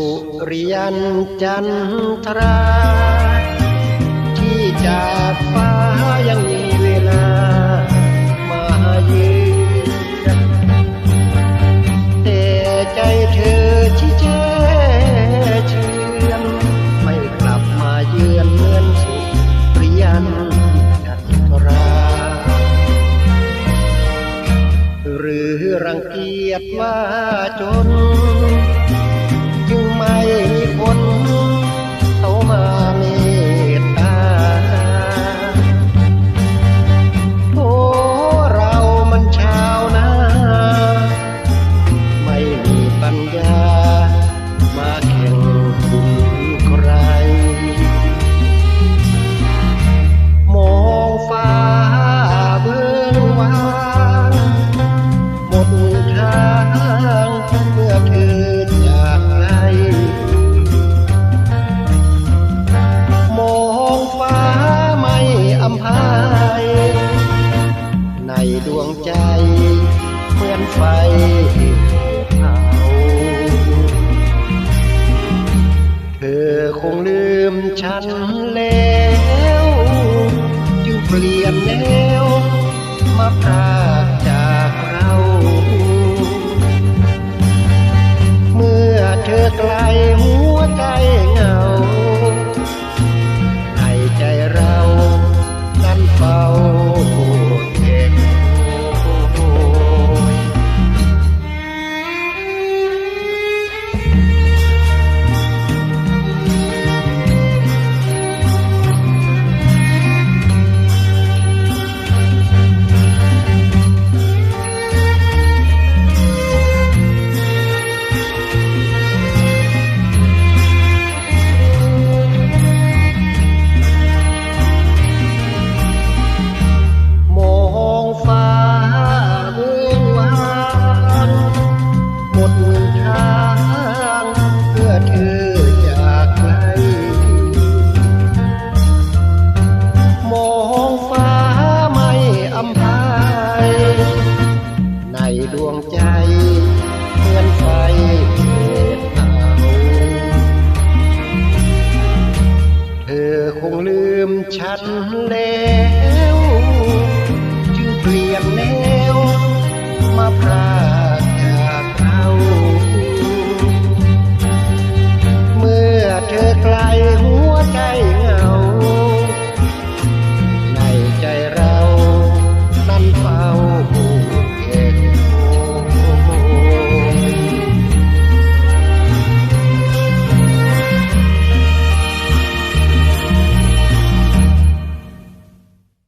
ุริยันจันทรา ที่จากฟ้ายังมีเวลา มาเยือนแต่ใจเธอที่แช่เชื่อนไม่กลับมาเยือนเหมือนสุริยันจันทรา หรือรังเกียจว่าจน จึงไม่มีคนเขามา ไปเขาเธอคงลืมฉันแล้ว คงลืมฉันแล้ว จึงเปลี่ยนแนวมาพลา